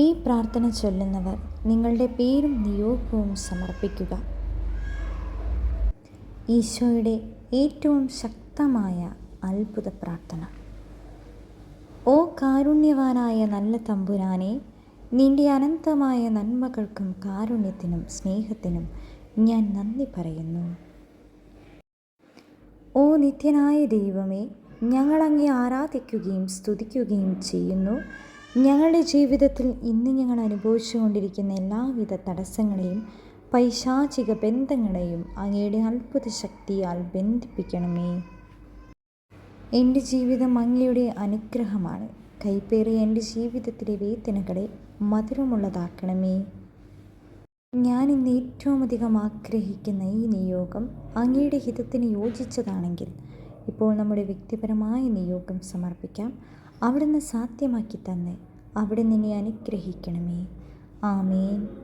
ഈ പ്രാർത്ഥന ചൊല്ലുന്നവർ നിങ്ങളുടെ പേരും നിയോഗവും സമർപ്പിക്കുക. ഈശോയുടെ ഏറ്റവും ശക്തമായ അത്ഭുത പ്രാർത്ഥന. ഓ കാരുണ്യവാനായ നല്ല തമ്പുരാനെ നിന്റെ അനന്തമായ നന്മകൾക്കും കാരുണ്യത്തിനും സ്നേഹത്തിനും ഞാൻ നന്ദി പറയുന്നു. ഓ നിത്യനായ ദൈവമേ ഞങ്ങളങ്ങേ ആരാധിക്കുകയും സ്തുതിക്കുകയും ചെയ്യുന്നു. ഞങ്ങളുടെ ജീവിതത്തിൽ ഇന്ന് ഞങ്ങൾ അനുഭവിച്ചുകൊണ്ടിരിക്കുന്ന എല്ലാവിധ തടസ്സങ്ങളെയും പൈശാചിക ബന്ധങ്ങളെയും അങ്ങയുടെ അത്ഭുത ശക്തിയാൽ ബന്ധിപ്പിക്കണമേ. എന്റെ ജീവിതം അങ്ങയുടെ അനുഗ്രഹമാണ്. കൈപ്പേറിയ എന്റെ ജീവിതത്തിലെ വേദനകളെ മധുരമുള്ളതാക്കണമേ. ഞാൻ ഇന്ന് ഏറ്റവും അധികം ആഗ്രഹിക്കുന്ന ഈ നിയോഗം അങ്ങയുടെ ഹിതത്തിന് യോജിച്ചതാണെങ്കിൽ ഇപ്പോൾ നമ്മുടെ വ്യക്തിപരമായ നിയോഗം സമർപ്പിക്കാം. അവിടുന്ന് സാധ്യമാക്കി തന്ന് അവിടെ നിന്നെ അനുഗ്രഹിക്കണമേ. ആമേൻ.